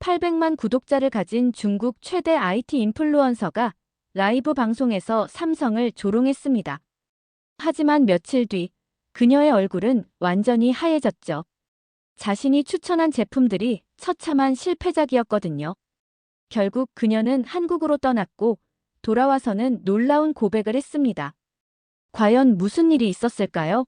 800만 구독자를 가진 중국 최대 IT 인플루언서가 라이브 방송에서 삼성을 조롱했습니다. 하지만 며칠 뒤 그녀의 얼굴은 완전히 하얘졌죠. 자신이 추천한 제품들이 처참한 실패작이었거든요. 결국 그녀는 한국으로 떠났고 돌아와서는 놀라운 고백을 했습니다. 과연 무슨 일이 있었을까요?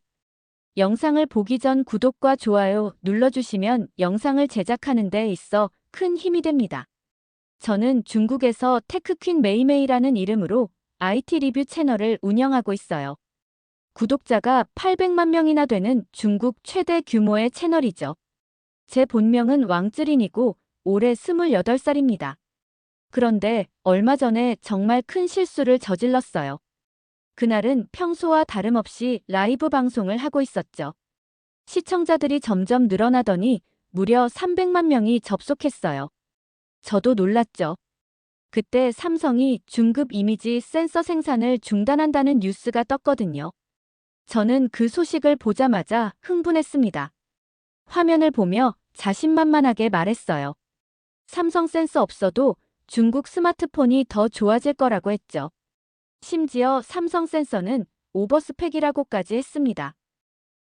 영상을 보기 전 구독과 좋아요 눌러주시면 영상을 제작하는 데 있어 큰 힘이 됩니다. 저는 중국에서 테크퀸 메이메이라는 이름으로 IT 리뷰 채널을 운영하고 있어요. 구독자가 800만 명이나 되는 중국 최대 규모의 채널이죠. 제 본명은 왕쯔린이고 올해 28살입니다. 그런데 얼마 전에 정말 큰 실수를 저질렀어요. 그날은 평소와 다름없이 라이브 방송을 하고 있었죠. 시청자들이 점점 늘어나더니 무려 300만 명이 접속했어요. 저도 놀랐죠. 그때 삼성이 중급 이미지 센서 생산을 중단한다는 뉴스가 떴거든요. 저는 그 소식을 보자마자 흥분했습니다. 화면을 보며 자신만만하게 말했어요. 삼성 센서 없어도 중국 스마트폰이 더 좋아질 거라고 했죠. 심지어 삼성 센서는 오버스펙이라고까지 했습니다.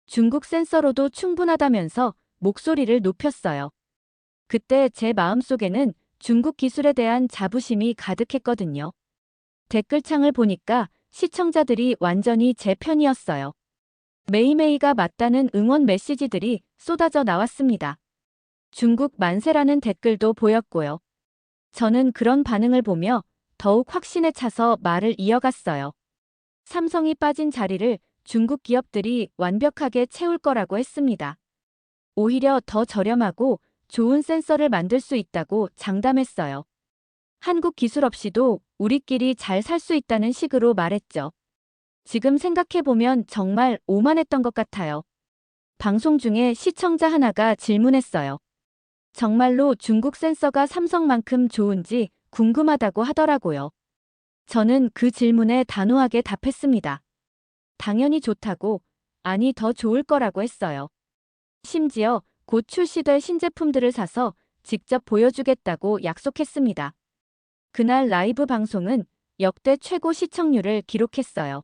중국 센서로도 충분하다면서 목소리를 높였어요. 그때 제 마음속에는 중국 기술에 대한 자부심이 가득했거든요. 댓글창을 보니까 시청자들이 완전히 제 편이었어요. 메이메이가 맞다는 응원 메시지들이 쏟아져 나왔습니다. 중국 만세라는 댓글도 보였고요. 저는 그런 반응을 보며 더욱 확신에 차서 말을 이어갔어요. 삼성이 빠진 자리를 중국 기업들이 완벽하게 채울 거라고 했습니다. 오히려 더 저렴하고 좋은 센서를 만들 수 있다고 장담했어요. 한국 기술 없이도 우리끼리 잘 살 수 있다는 식으로 말했죠. 지금 생각해보면 정말 오만했던 것 같아요. 방송 중에 시청자 하나가 질문했어요. 정말로 중국 센서가 삼성만큼 좋은지 궁금하다고 하더라고요. 저는 그 질문에 단호하게 답했습니다. 당연히 좋다고, 아니 더 좋을 거라고 했어요. 심지어 곧 출시될 신제품들을 사서 직접 보여주겠다고 약속했습니다. 그날 라이브 방송은 역대 최고 시청률을 기록했어요.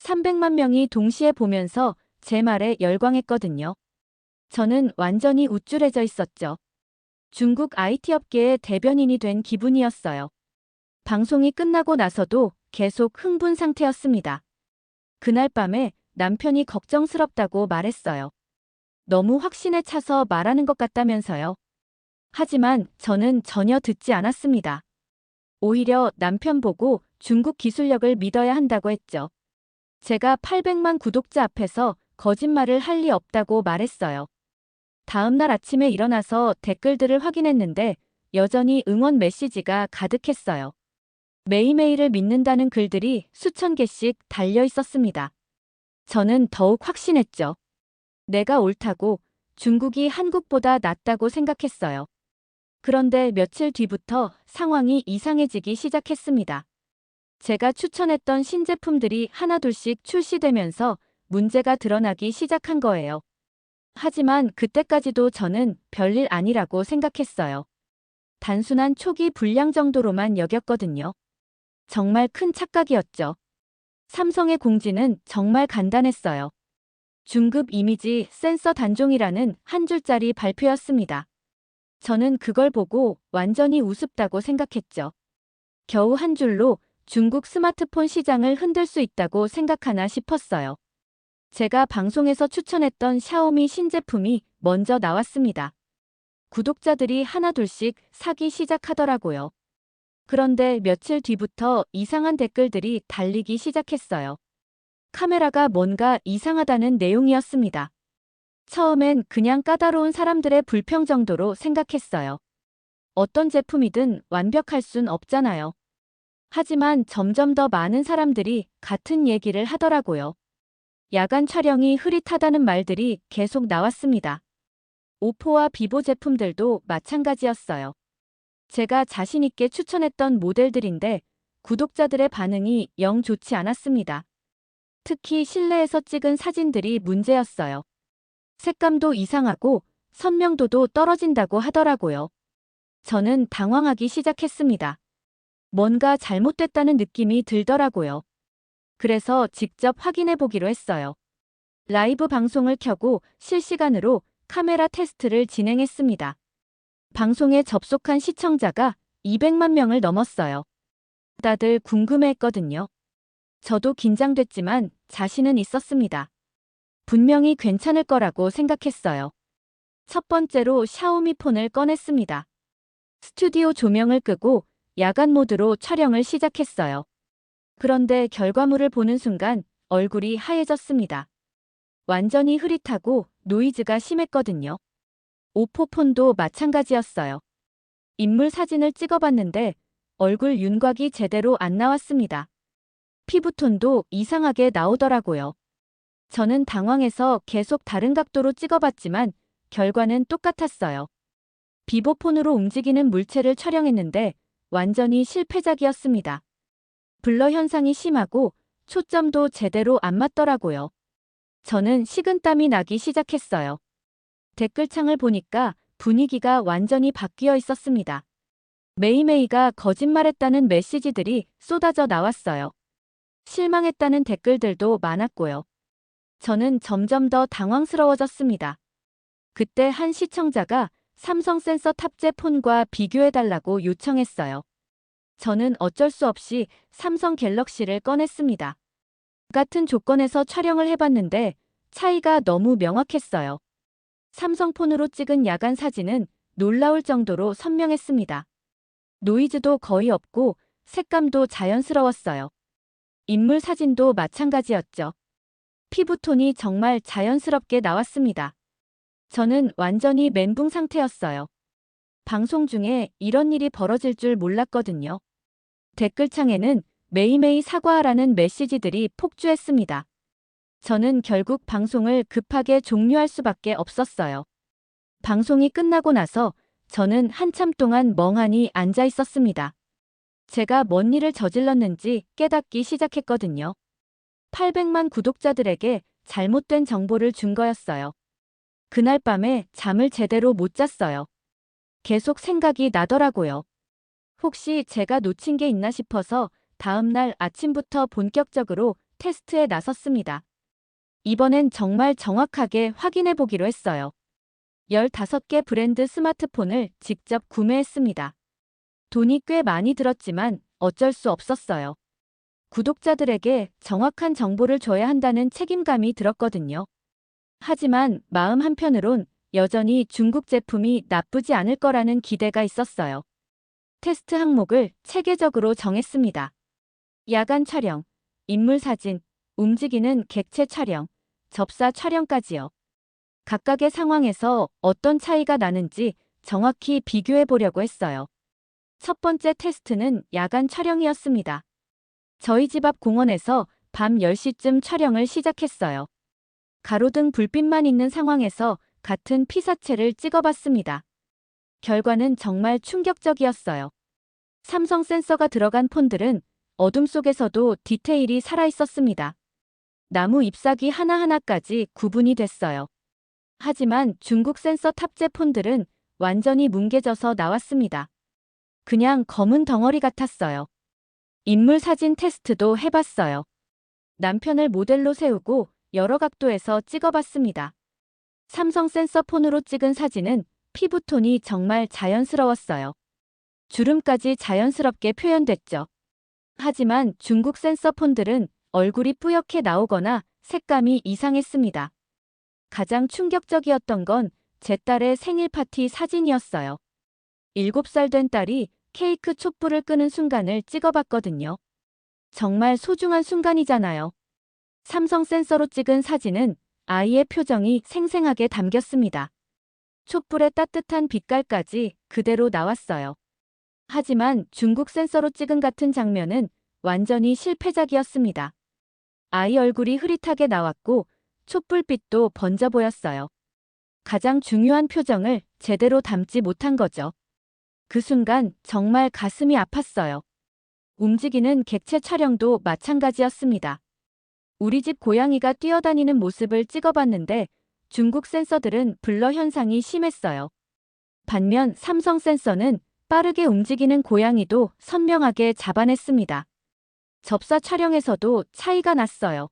300만 명이 동시에 보면서 제 말에 열광했거든요. 저는 완전히 우쭐해져 있었죠. 중국 IT 업계의 대변인이 된 기분이었어요. 방송이 끝나고 나서도 계속 흥분 상태였습니다. 그날 밤에 남편이 걱정스럽다고 말했어요. 너무 확신에 차서 말하는 것 같다면서요. 하지만 저는 전혀 듣지 않았습니다. 오히려 남편 보고 중국 기술력을 믿어야 한다고 했죠. 제가 800만 구독자 앞에서 거짓말을 할 리 없다고 말했어요. 다음 날 아침에 일어나서 댓글들을 확인했는데 여전히 응원 메시지가 가득했어요. 매일매일을 믿는다는 글들이 수천 개씩 달려 있었습니다. 저는 더욱 확신했죠. 내가 옳다고 중국이 한국보다 낫다고 생각했어요. 그런데 며칠 뒤부터 상황이 이상해지기 시작했습니다. 제가 추천했던 신제품들이 하나둘씩 출시되면서 문제가 드러나기 시작한 거예요. 하지만 그때까지도 저는 별일 아니라고 생각했어요. 단순한 초기 불량 정도로만 여겼거든요. 정말 큰 착각이었죠. 삼성의 공지는 정말 간단했어요. 중급 이미지 센서 단종이라는 한 줄짜리 발표였습니다. 저는 그걸 보고 완전히 우습다고 생각했죠. 겨우 한 줄로 중국 스마트폰 시장을 흔들 수 있다고 생각하나 싶었어요. 제가 방송에서 추천했던 샤오미 신제품이 먼저 나왔습니다. 구독자들이 하나둘씩 사기 시작하더라고요. 그런데 며칠 뒤부터 이상한 댓글들이 달리기 시작했어요. 카메라가 뭔가 이상하다는 내용이었습니다. 처음엔 그냥 까다로운 사람들의 불평 정도로 생각했어요. 어떤 제품이든 완벽할 순 없잖아요. 하지만 점점 더 많은 사람들이 같은 얘기를 하더라고요. 야간 촬영이 흐릿하다는 말들이 계속 나왔습니다. 오포와 비보 제품들도 마찬가지였어요. 제가 자신있게 추천했던 모델들인데 구독자들의 반응이 영 좋지 않았습니다. 특히 실내에서 찍은 사진들이 문제였어요. 색감도 이상하고 선명도도 떨어진다고 하더라고요. 저는 당황하기 시작했습니다. 뭔가 잘못됐다는 느낌이 들더라고요. 그래서 직접 확인해 보기로 했어요. 라이브 방송을 켜고 실시간으로 카메라 테스트를 진행했습니다. 방송에 접속한 시청자가 200만 명을 넘었어요. 다들 궁금해했거든요. 저도 긴장됐지만 자신은 있었습니다. 분명히 괜찮을 거라고 생각했어요. 첫 번째로 샤오미 폰을 꺼냈습니다. 스튜디오 조명을 끄고 야간 모드로 촬영을 시작했어요. 그런데 결과물을 보는 순간 얼굴이 하얘졌습니다. 완전히 흐릿하고 노이즈가 심했거든요. 오포 폰도 마찬가지였어요. 인물 사진을 찍어봤는데 얼굴 윤곽이 제대로 안 나왔습니다. 피부톤도 이상하게 나오더라고요. 저는 당황해서 계속 다른 각도로 찍어봤지만 결과는 똑같았어요. 비보폰으로 움직이는 물체를 촬영했는데 완전히 실패작이었습니다. 블러 현상이 심하고 초점도 제대로 안 맞더라고요. 저는 식은땀이 나기 시작했어요. 댓글창을 보니까 분위기가 완전히 바뀌어 있었습니다. 메이메이가 거짓말했다는 메시지들이 쏟아져 나왔어요. 실망했다는 댓글들도 많았고요. 저는 점점 더 당황스러워졌습니다. 그때 한 시청자가 삼성 센서 탑재 폰과 비교해달라고 요청했어요. 저는 어쩔 수 없이 삼성 갤럭시를 꺼냈습니다. 같은 조건에서 촬영을 해봤는데 차이가 너무 명확했어요. 삼성 폰으로 찍은 야간 사진은 놀라울 정도로 선명했습니다. 노이즈도 거의 없고 색감도 자연스러웠어요. 인물 사진도 마찬가지였죠. 피부톤이 정말 자연스럽게 나왔습니다. 저는 완전히 멘붕 상태였어요. 방송 중에 이런 일이 벌어질 줄 몰랐거든요. 댓글창에는 매일매일 사과하라는 메시지들이 폭주했습니다. 저는 결국 방송을 급하게 종료할 수밖에 없었어요. 방송이 끝나고 나서 저는 한참 동안 멍하니 앉아 있었습니다. 제가 뭔 일을 저질렀는지 깨닫기 시작했거든요. 800만 구독자들에게 잘못된 정보를 준 거였어요. 그날 밤에 잠을 제대로 못 잤어요. 계속 생각이 나더라고요. 혹시 제가 놓친 게 있나 싶어서 다음날 아침부터 본격적으로 테스트에 나섰습니다. 이번엔 정말 정확하게 확인해 보기로 했어요. 15개 브랜드 스마트폰을 직접 구매했습니다. 돈이 꽤 많이 들었지만 어쩔 수 없었어요. 구독자들에게 정확한 정보를 줘야 한다는 책임감이 들었거든요. 하지만 마음 한편으론 여전히 중국 제품이 나쁘지 않을 거라는 기대가 있었어요. 테스트 항목을 체계적으로 정했습니다. 야간 촬영, 인물 사진, 움직이는 객체 촬영, 접사 촬영까지요. 각각의 상황에서 어떤 차이가 나는지 정확히 비교해 보려고 했어요. 첫 번째 테스트는 야간 촬영이었습니다. 저희 집 앞 공원에서 밤 10시쯤 촬영을 시작했어요. 가로등 불빛만 있는 상황에서 같은 피사체를 찍어봤습니다. 결과는 정말 충격적이었어요. 삼성 센서가 들어간 폰들은 어둠 속에서도 디테일이 살아있었습니다. 나무 잎사귀 하나하나까지 구분이 됐어요. 하지만 중국 센서 탑재 폰들은 완전히 뭉개져서 나왔습니다. 그냥 검은 덩어리 같았어요. 인물 사진 테스트도 해봤어요. 남편을 모델로 세우고 여러 각도에서 찍어봤습니다. 삼성 센서 폰으로 찍은 사진은 피부톤이 정말 자연스러웠어요. 주름까지 자연스럽게 표현됐죠. 하지만 중국 센서 폰들은 얼굴이 뿌옇게 나오거나 색감이 이상했습니다. 가장 충격적이었던 건 제 딸의 생일 파티 사진이었어요. 7살 된 딸이 케이크 촛불을 끄는 순간을 찍어봤거든요. 정말 소중한 순간이잖아요. 삼성 센서로 찍은 사진은 아이의 표정이 생생하게 담겼습니다. 촛불의 따뜻한 빛깔까지 그대로 나왔어요. 하지만 중국 센서로 찍은 같은 장면은 완전히 실패작이었습니다. 아이 얼굴이 흐릿하게 나왔고 촛불빛도 번져 보였어요. 가장 중요한 표정을 제대로 담지 못한 거죠. 그 순간 정말 가슴이 아팠어요. 움직이는 객체 촬영도 마찬가지였습니다. 우리 집 고양이가 뛰어다니는 모습을 찍어봤는데 중국 센서들은 블러 현상이 심했어요. 반면 삼성 센서는 빠르게 움직이는 고양이도 선명하게 잡아냈습니다. 접사 촬영에서도 차이가 났어요.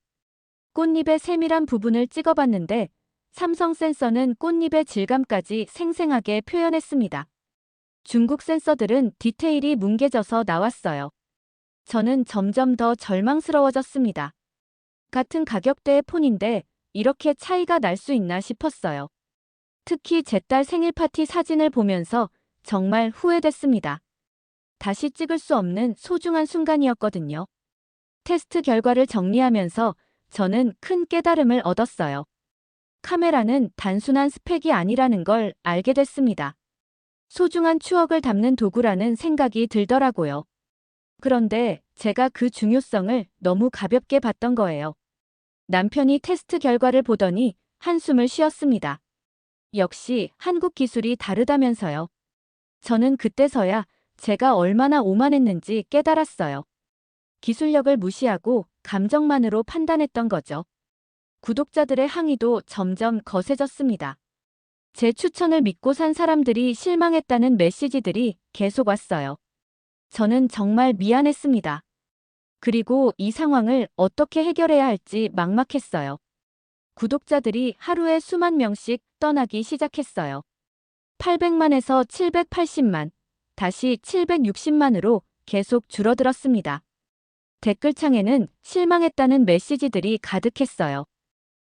꽃잎의 세밀한 부분을 찍어봤는데 삼성 센서는 꽃잎의 질감까지 생생하게 표현했습니다. 중국 센서들은 디테일이 뭉개져서 나왔어요. 저는 점점 더 절망스러워졌습니다. 같은 가격대의 폰인데 이렇게 차이가 날 수 있나 싶었어요. 특히 제 딸 생일 파티 사진을 보면서 정말 후회됐습니다. 다시 찍을 수 없는 소중한 순간이었거든요. 테스트 결과를 정리하면서 저는 큰 깨달음을 얻었어요. 카메라는 단순한 스펙이 아니라는 걸 알게 됐습니다. 소중한 추억을 담는 도구라는 생각이 들더라고요. 그런데 제가 그 중요성을 너무 가볍게 봤던 거예요. 남편이 테스트 결과를 보더니 한숨을 쉬었습니다. 역시 한국 기술이 다르다면서요. 저는 그때서야 제가 얼마나 오만했는지 깨달았어요. 기술력을 무시하고 감정만으로 판단했던 거죠. 구독자들의 항의도 점점 거세졌습니다. 제 추천을 믿고 산 사람들이 실망했다는 메시지들이 계속 왔어요. 저는 정말 미안했습니다. 그리고 이 상황을 어떻게 해결해야 할지 막막했어요. 구독자들이 하루에 수만 명씩 떠나기 시작했어요. 800만에서 780만, 다시 760만으로 계속 줄어들었습니다. 댓글창에는 실망했다는 메시지들이 가득했어요.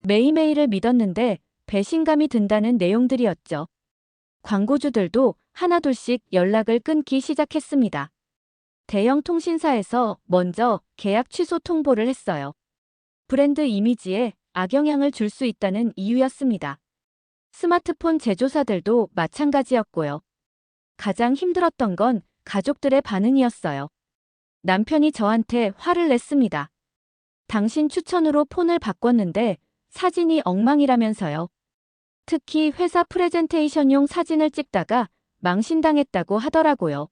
매일매일을 믿었는데 배신감이 든다는 내용들이었죠. 광고주들도 하나둘씩 연락을 끊기 시작했습니다. 대형 통신사에서 먼저 계약 취소 통보를 했어요. 브랜드 이미지에 악영향을 줄 수 있다는 이유였습니다. 스마트폰 제조사들도 마찬가지였고요. 가장 힘들었던 건 가족들의 반응이었어요. 남편이 저한테 화를 냈습니다. 당신 추천으로 폰을 바꿨는데 사진이 엉망이라면서요. 특히 회사 프레젠테이션용 사진을 찍다가 망신당했다고 하더라고요.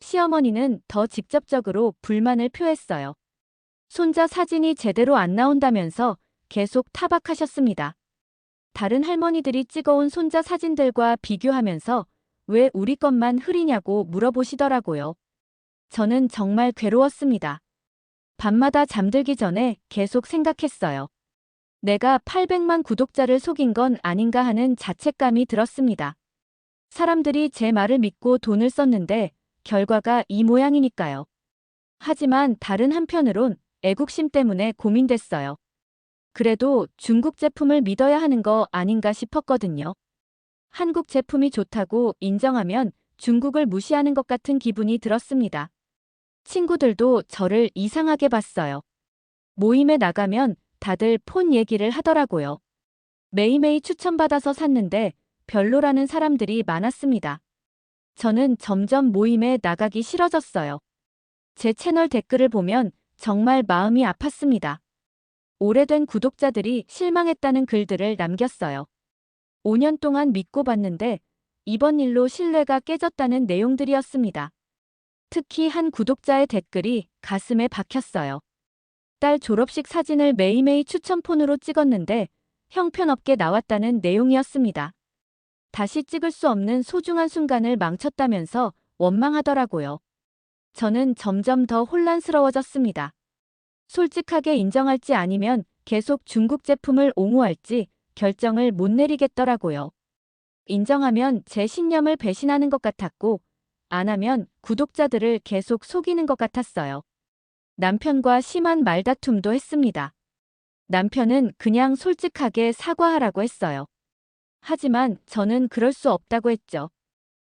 시어머니는 더 직접적으로 불만을 표했어요. 손자 사진이 제대로 안 나온다면서 계속 타박하셨습니다. 다른 할머니들이 찍어온 손자 사진들과 비교하면서 왜 우리 것만 흐리냐고 물어보시더라고요. 저는 정말 괴로웠습니다. 밤마다 잠들기 전에 계속 생각했어요. 내가 800만 구독자를 속인 건 아닌가 하는 자책감이 들었습니다. 사람들이 제 말을 믿고 돈을 썼는데 결과가 이 모양이니까요. 하지만 다른 한편으론 애국심 때문에 고민됐어요. 그래도 중국 제품을 믿어야 하는 거 아닌가 싶었거든요. 한국 제품이 좋다고 인정하면 중국을 무시하는 것 같은 기분이 들었습니다. 친구들도 저를 이상하게 봤어요. 모임에 나가면 다들 폰 얘기를 하더라고요. 매일매일 추천받아서 샀는데 별로라는 사람들이 많았습니다. 저는 점점 모임에 나가기 싫어졌어요. 제 채널 댓글을 보면 정말 마음이 아팠습니다. 오래된 구독자들이 실망했다는 글들을 남겼어요. 5년 동안 믿고 봤는데 이번 일로 신뢰가 깨졌다는 내용들이었습니다. 특히 한 구독자의 댓글이 가슴에 박혔어요. 딸 졸업식 사진을 매일매일 추천폰으로 찍었는데 형편없게 나왔다는 내용이었습니다. 다시 찍을 수 없는 소중한 순간을 망쳤다면서 원망하더라고요. 저는 점점 더 혼란스러워졌습니다. 솔직하게 인정할지 아니면 계속 중국 제품을 옹호할지 결정을 못 내리겠더라고요. 인정하면 제 신념을 배신하는 것 같았고, 안 하면 구독자들을 계속 속이는 것 같았어요. 남편과 심한 말다툼도 했습니다. 남편은 그냥 솔직하게 사과하라고 했어요. 하지만 저는 그럴 수 없다고 했죠.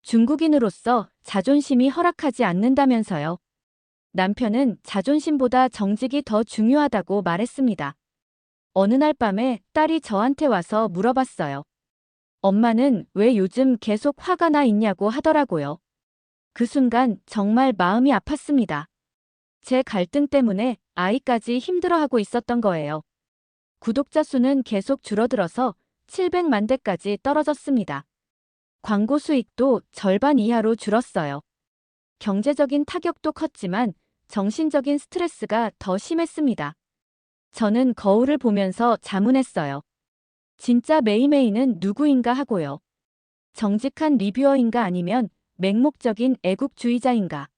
중국인으로서 자존심이 허락하지 않는다면서요. 남편은 자존심보다 정직이 더 중요하다고 말했습니다. 어느 날 밤에 딸이 저한테 와서 물어봤어요. 엄마는 왜 요즘 계속 화가 나 있냐고 하더라고요. 그 순간 정말 마음이 아팠습니다. 제 갈등 때문에 아이까지 힘들어하고 있었던 거예요. 구독자 수는 계속 줄어들어서 700만 대까지 떨어졌습니다. 광고 수익도 절반 이하로 줄었어요. 경제적인 타격도 컸지만 정신적인 스트레스가 더 심했습니다. 저는 거울을 보면서 자문했어요. 진짜 메이메이는 누구인가 하고요. 정직한 리뷰어인가 아니면 맹목적인 애국주의자인가?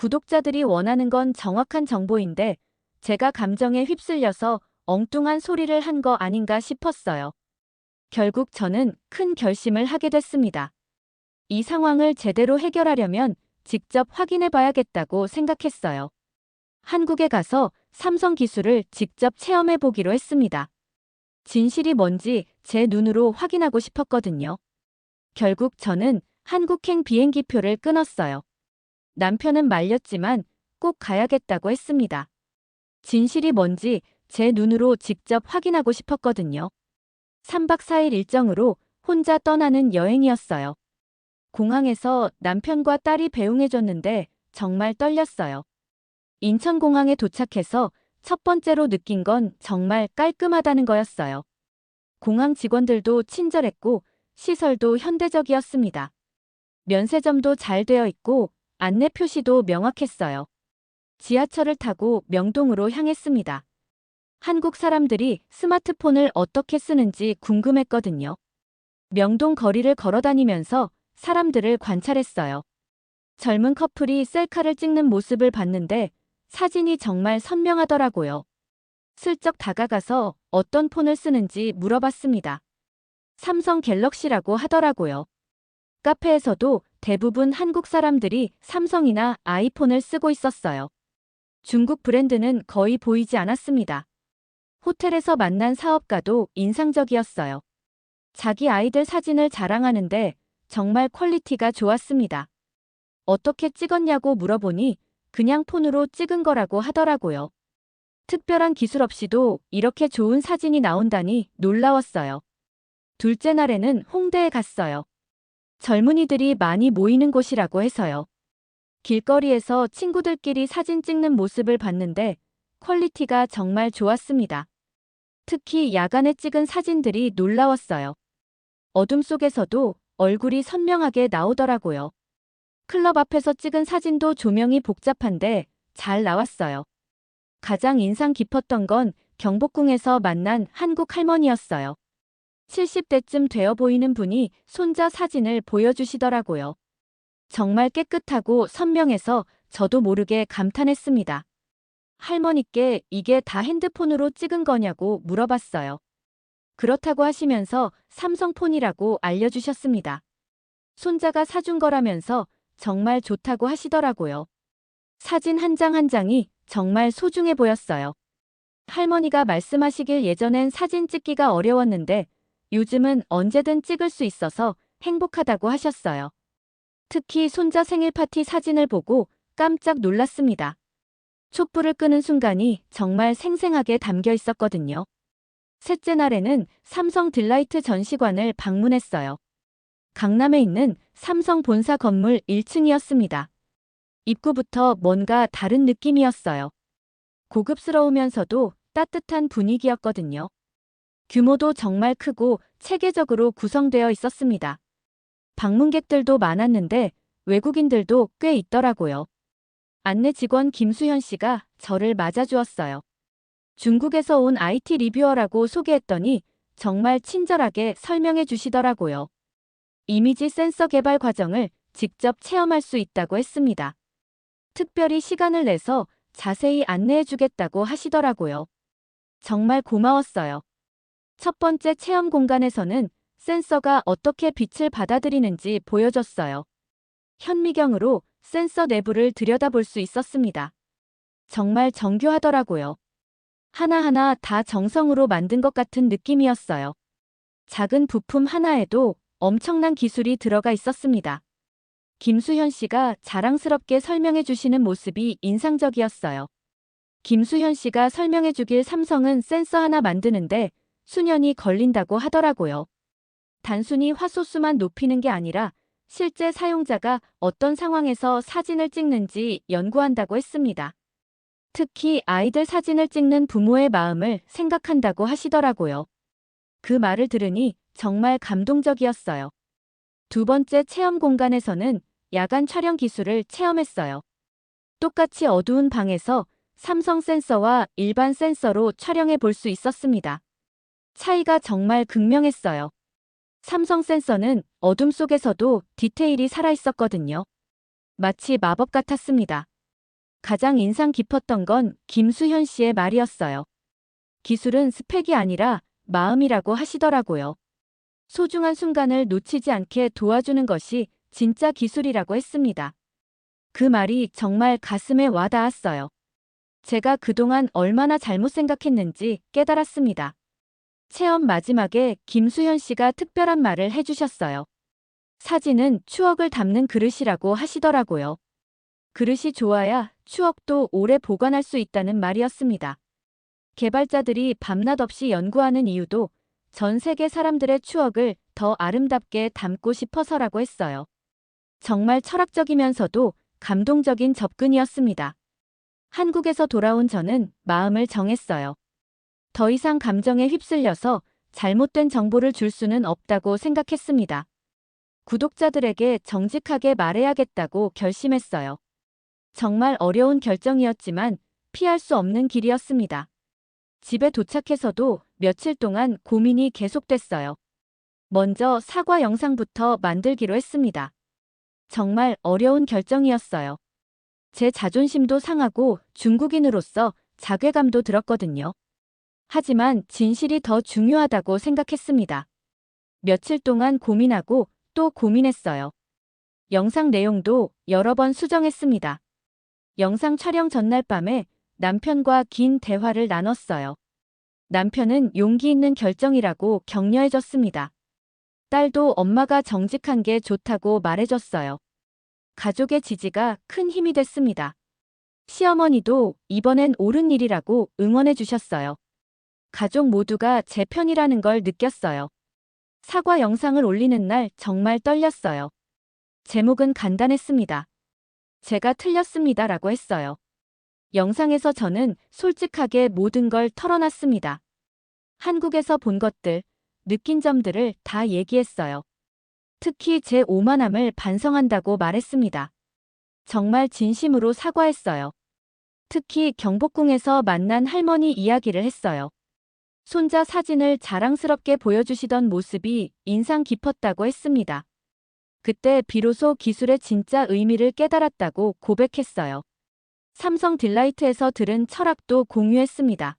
구독자들이 원하는 건 정확한 정보인데 제가 감정에 휩쓸려서 엉뚱한 소리를 한 거 아닌가 싶었어요. 결국 저는 큰 결심을 하게 됐습니다. 이 상황을 제대로 해결하려면 직접 확인해 봐야겠다고 생각했어요. 한국에 가서 삼성 기술을 직접 체험해 보기로 했습니다. 진실이 뭔지 제 눈으로 확인하고 싶었거든요. 결국 저는 한국행 비행기표를 끊었어요. 남편은 말렸지만 꼭 가야겠다고 했습니다. 진실이 뭔지 제 눈으로 직접 확인하고 싶었거든요. 3박 4일 일정으로 혼자 떠나는 여행이었어요. 공항에서 남편과 딸이 배웅해줬는데 정말 떨렸어요. 인천공항에 도착해서 첫 번째로 느낀 건 정말 깔끔하다는 거였어요. 공항 직원들도 친절했고 시설도 현대적이었습니다. 면세점도 잘 되어 있고 안내 표시도 명확했어요. 지하철을 타고 명동으로 향했습니다. 한국 사람들이 스마트폰을 어떻게 쓰는지 궁금했거든요. 명동 거리를 걸어 다니면서 사람들을 관찰했어요. 젊은 커플이 셀카를 찍는 모습을 봤는데 사진이 정말 선명하더라고요. 슬쩍 다가가서 어떤 폰을 쓰는지 물어봤습니다. 삼성 갤럭시라고 하더라고요. 카페에서도 대부분 한국 사람들이 삼성이나 아이폰을 쓰고 있었어요. 중국 브랜드는 거의 보이지 않았습니다. 호텔에서 만난 사업가도 인상적이었어요. 자기 아이들 사진을 자랑하는데 정말 퀄리티가 좋았습니다. 어떻게 찍었냐고 물어보니 그냥 폰으로 찍은 거라고 하더라고요. 특별한 기술 없이도 이렇게 좋은 사진이 나온다니 놀라웠어요. 둘째 날에는 홍대에 갔어요. 젊은이들이 많이 모이는 곳이라고 해서요. 길거리에서 친구들끼리 사진 찍는 모습을 봤는데 퀄리티가 정말 좋았습니다. 특히 야간에 찍은 사진들이 놀라웠어요. 어둠 속에서도 얼굴이 선명하게 나오더라고요. 클럽 앞에서 찍은 사진도 조명이 복잡한데 잘 나왔어요. 가장 인상 깊었던 건 경복궁에서 만난 한국 할머니였어요. 70대쯤 되어 보이는 분이 손자 사진을 보여주시더라고요. 정말 깨끗하고 선명해서 저도 모르게 감탄했습니다. 할머니께 이게 다 핸드폰으로 찍은 거냐고 물어봤어요. 그렇다고 하시면서 삼성폰이라고 알려주셨습니다. 손자가 사준 거라면서 정말 좋다고 하시더라고요. 사진 한 장한 장이 정말 소중해 보였어요. 할머니가 말씀하시길 예전엔 사진 찍기가 어려웠는데 요즘은 언제든 찍을 수 있어서 행복하다고 하셨어요. 특히 손자 생일 파티 사진을 보고 깜짝 놀랐습니다. 촛불을 끄는 순간이 정말 생생하게 담겨 있었거든요. 셋째 날에는 삼성 딜라이트 전시관을 방문했어요. 강남에 있는 삼성 본사 건물 1층이었습니다. 입구부터 뭔가 다른 느낌이었어요. 고급스러우면서도 따뜻한 분위기였거든요. 규모도 정말 크고 체계적으로 구성되어 있었습니다. 방문객들도 많았는데 외국인들도 꽤 있더라고요. 안내 직원 김수현 씨가 저를 맞아주었어요. 중국에서 온 IT 리뷰어라고 소개했더니 정말 친절하게 설명해 주시더라고요. 이미지 센서 개발 과정을 직접 체험할 수 있다고 했습니다. 특별히 시간을 내서 자세히 안내해 주겠다고 하시더라고요. 정말 고마웠어요. 첫 번째 체험 공간에서는 센서가 어떻게 빛을 받아들이는지 보여줬어요. 현미경으로 센서 내부를 들여다볼 수 있었습니다. 정말 정교하더라고요. 하나하나 다 정성으로 만든 것 같은 느낌이었어요. 작은 부품 하나에도 엄청난 기술이 들어가 있었습니다. 김수현 씨가 자랑스럽게 설명해 주시는 모습이 인상적이었어요. 김수현 씨가 설명해 주길 삼성은 센서 하나 만드는데 수년이 걸린다고 하더라고요. 단순히 화소수만 높이는 게 아니라 실제 사용자가 어떤 상황에서 사진을 찍는지 연구한다고 했습니다. 특히 아이들 사진을 찍는 부모의 마음을 생각한다고 하시더라고요. 그 말을 들으니 정말 감동적이었어요. 두 번째 체험 공간에서는 야간 촬영 기술을 체험했어요. 똑같이 어두운 방에서 삼성 센서와 일반 센서로 촬영해 볼 수 있었습니다. 차이가 정말 극명했어요. 삼성 센서는 어둠 속에서도 디테일이 살아있었거든요. 마치 마법 같았습니다. 가장 인상 깊었던 건 김수현 씨의 말이었어요. 기술은 스펙이 아니라 마음이라고 하시더라고요. 소중한 순간을 놓치지 않게 도와주는 것이 진짜 기술이라고 했습니다. 그 말이 정말 가슴에 와닿았어요. 제가 그동안 얼마나 잘못 생각했는지 깨달았습니다. 체험 마지막에 김수현 씨가 특별한 말을 해주셨어요. 사진은 추억을 담는 그릇이라고 하시더라고요. 그릇이 좋아야 추억도 오래 보관할 수 있다는 말이었습니다. 개발자들이 밤낮 없이 연구하는 이유도 전 세계 사람들의 추억을 더 아름답게 담고 싶어서라고 했어요. 정말 철학적이면서도 감동적인 접근이었습니다. 한국에서 돌아온 저는 마음을 정했어요. 더 이상 감정에 휩쓸려서 잘못된 정보를 줄 수는 없다고 생각했습니다. 구독자들에게 정직하게 말해야겠다고 결심했어요. 정말 어려운 결정이었지만 피할 수 없는 길이었습니다. 집에 도착해서도 며칠 동안 고민이 계속됐어요. 먼저 사과 영상부터 만들기로 했습니다. 정말 어려운 결정이었어요. 제 자존심도 상하고 중국인으로서 자괴감도 들었거든요. 하지만 진실이 더 중요하다고 생각했습니다. 며칠 동안 고민하고 또 고민했어요. 영상 내용도 여러 번 수정했습니다. 영상 촬영 전날 밤에 남편과 긴 대화를 나눴어요. 남편은 용기 있는 결정이라고 격려해줬습니다. 딸도 엄마가 정직한 게 좋다고 말해줬어요. 가족의 지지가 큰 힘이 됐습니다. 시어머니도 이번엔 옳은 일이라고 응원해 주셨어요. 가족 모두가 제 편이라는 걸 느꼈어요. 사과 영상을 올리는 날 정말 떨렸어요. 제목은 간단했습니다. 제가 틀렸습니다 라고 했어요. 영상에서 저는 솔직하게 모든 걸 털어놨습니다. 한국에서 본 것들, 느낀 점들을 다 얘기했어요. 특히 제 오만함을 반성한다고 말했습니다. 정말 진심으로 사과했어요. 특히 경복궁에서 만난 할머니 이야기를 했어요. 손자 사진을 자랑스럽게 보여주시던 모습이 인상 깊었다고 했습니다. 그때 비로소 기술의 진짜 의미를 깨달았다고 고백했어요. 삼성 딜라이트에서 들은 철학도 공유했습니다.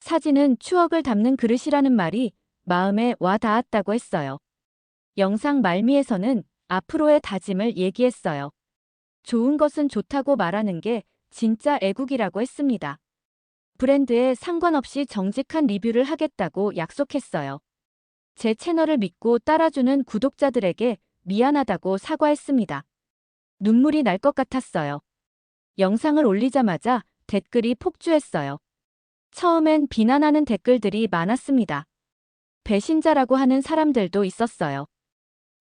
사진은 추억을 담는 그릇이라는 말이 마음에 와 닿았다고 했어요. 영상 말미에서는 앞으로의 다짐을 얘기했어요. 좋은 것은 좋다고 말하는 게 진짜 애국이라고 했습니다. 브랜드에 상관없이 정직한 리뷰를 하겠다고 약속했어요. 제 채널을 믿고 따라주는 구독자들에게 미안하다고 사과했습니다. 눈물이 날 것 같았어요. 영상을 올리자마자 댓글이 폭주했어요. 처음엔 비난하는 댓글들이 많았습니다. 배신자라고 하는 사람들도 있었어요.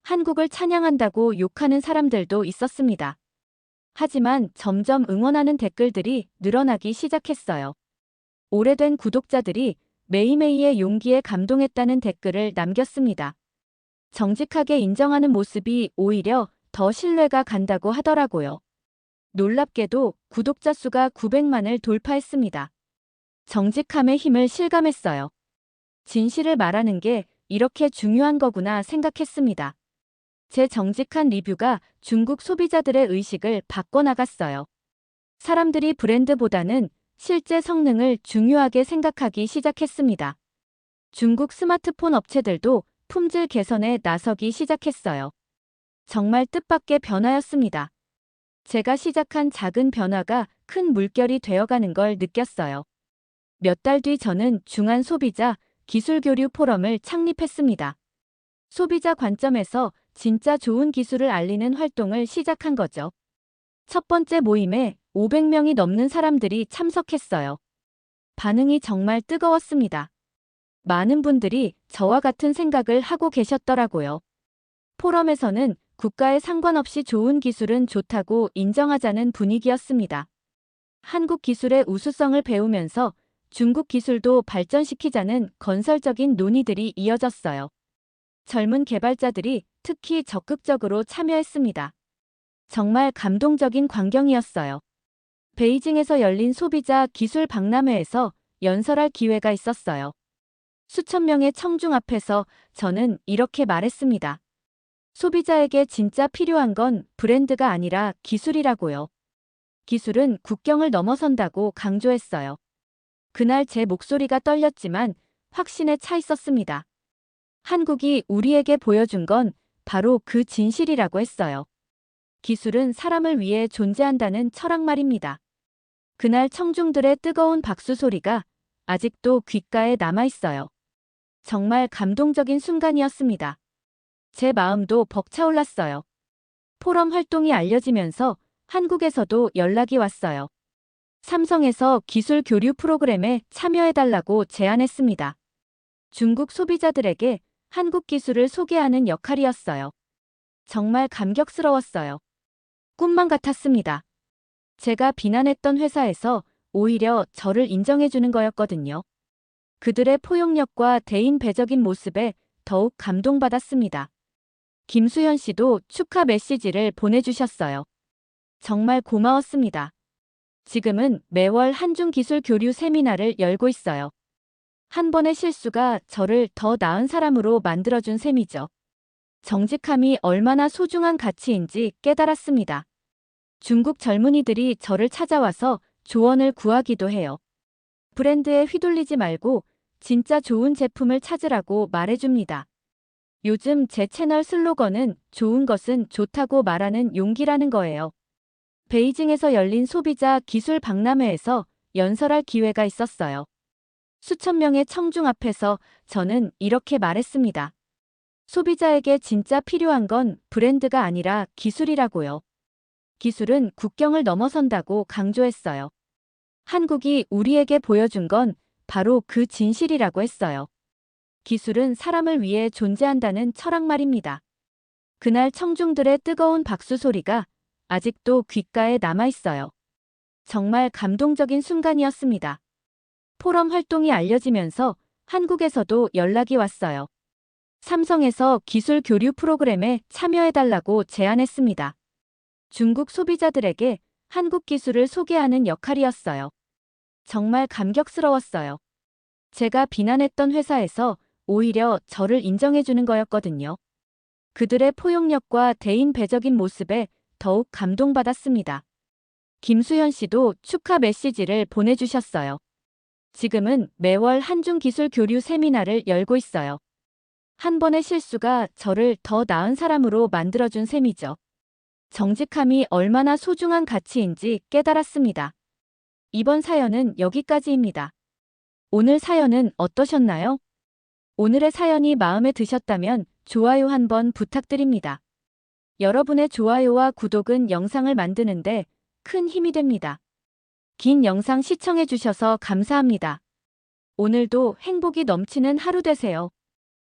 한국을 찬양한다고 욕하는 사람들도 있었습니다. 하지만 점점 응원하는 댓글들이 늘어나기 시작했어요. 오래된 구독자들이 메이메이의 용기에 감동했다는 댓글을 남겼습니다. 정직하게 인정하는 모습이 오히려 더 신뢰가 간다고 하더라고요. 놀랍게도 구독자 수가 900만을 돌파했습니다. 정직함의 힘을 실감했어요. 진실을 말하는 게 이렇게 중요한 거구나 생각했습니다. 제 정직한 리뷰가 중국 소비자들의 의식을 바꿔나갔어요. 사람들이 브랜드보다는 실제 성능을 중요하게 생각하기 시작했습니다. 중국 스마트폰 업체들도 품질 개선에 나서기 시작했어요. 정말 뜻밖의 변화였습니다. 제가 시작한 작은 변화가 큰 물결이 되어가는 걸 느꼈어요. 몇 달 뒤 저는 중한 소비자 기술교류 포럼을 창립했습니다. 소비자 관점에서 진짜 좋은 기술을 알리는 활동을 시작한 거죠. 첫 번째 모임에 500명이 넘는 사람들이 참석했어요. 반응이 정말 뜨거웠습니다. 많은 분들이 저와 같은 생각을 하고 계셨더라고요. 포럼에서는 국가에 상관없이 좋은 기술은 좋다고 인정하자는 분위기였습니다. 한국 기술의 우수성을 배우면서 중국 기술도 발전시키자는 건설적인 논의들이 이어졌어요. 젊은 개발자들이 특히 적극적으로 참여했습니다. 정말 감동적인 광경이었어요. 베이징에서 열린 소비자 기술 박람회에서 연설할 기회가 있었어요. 수천 명의 청중 앞에서 저는 이렇게 말했습니다. 소비자에게 진짜 필요한 건 브랜드가 아니라 기술이라고요. 기술은 국경을 넘어선다고 강조했어요. 그날 제 목소리가 떨렸지만 확신에 차 있었습니다. 한국이 우리에게 보여준 건 바로 그 진실이라고 했어요. 기술은 사람을 위해 존재한다는 철학 말입니다. 그날 청중들의 뜨거운 박수 소리가 아직도 귓가에 남아 있어요. 정말 감동적인 순간이었습니다. 제 마음도 벅차올랐어요. 포럼 활동이 알려지면서 한국에서도 연락이 왔어요. 삼성에서 기술 교류 프로그램에 참여해달라고 제안했습니다. 중국 소비자들에게 한국 기술을 소개하는 역할이었어요. 정말 감격스러웠어요. 꿈만 같았습니다. 제가 비난했던 회사에서 오히려 저를 인정해주는 거였거든요. 그들의 포용력과 대인 배적인 모습에 더욱 감동받았습니다. 김수현 씨도 축하 메시지를 보내주셨어요. 정말 고마웠습니다. 지금은 매월 한중 기술 교류 세미나를 열고 있어요. 한 번의 실수가 저를 더 나은 사람으로 만들어준 셈이죠. 정직함이 얼마나 소중한 가치인지 깨달았습니다. 중국 젊은이들이 저를 찾아와서 조언을 구하기도 해요. 브랜드에 휘둘리지 말고 진짜 좋은 제품을 찾으라고 말해줍니다. 요즘 제 채널 슬로건은 좋은 것은 좋다고 말하는 용기라는 거예요. 베이징에서 열린 소비자 기술 박람회에서 연설할 기회가 있었어요. 수천 명의 청중 앞에서 저는 이렇게 말했습니다. 소비자에게 진짜 필요한 건 브랜드가 아니라 기술이라고요. 기술은 국경을 넘어선다고 강조했어요. 한국이 우리에게 보여준 건 바로 그 진실이라고 했어요. 기술은 사람을 위해 존재한다는 철학 말입니다. 그날 청중들의 뜨거운 박수 소리가 아직도 귓가에 남아 있어요. 정말 감동적인 순간이었습니다. 포럼 활동이 알려지면서 한국에서도 연락이 왔어요. 삼성에서 기술 교류 프로그램에 참여해달라고 제안했습니다. 중국 소비자들에게 한국 기술을 소개하는 역할이었어요. 정말 감격스러웠어요. 제가 비난했던 회사에서 오히려 저를 인정해주는 거였거든요. 그들의 포용력과 대인 배적인 모습에 더욱 감동받았습니다. 김수현 씨도 축하 메시지를 보내주셨어요. 지금은 매월 한중 기술 교류 세미나를 열고 있어요. 한 번의 실수가 저를 더 나은 사람으로 만들어준 셈이죠. 정직함이 얼마나 소중한 가치인지 깨달았습니다. 이번 사연은 여기까지입니다. 오늘 사연은 어떠셨나요? 오늘의 사연이 마음에 드셨다면 좋아요 한번 부탁드립니다. 여러분의 좋아요와 구독은 영상을 만드는데 큰 힘이 됩니다. 긴 영상 시청해주셔서 감사합니다. 오늘도 행복이 넘치는 하루 되세요.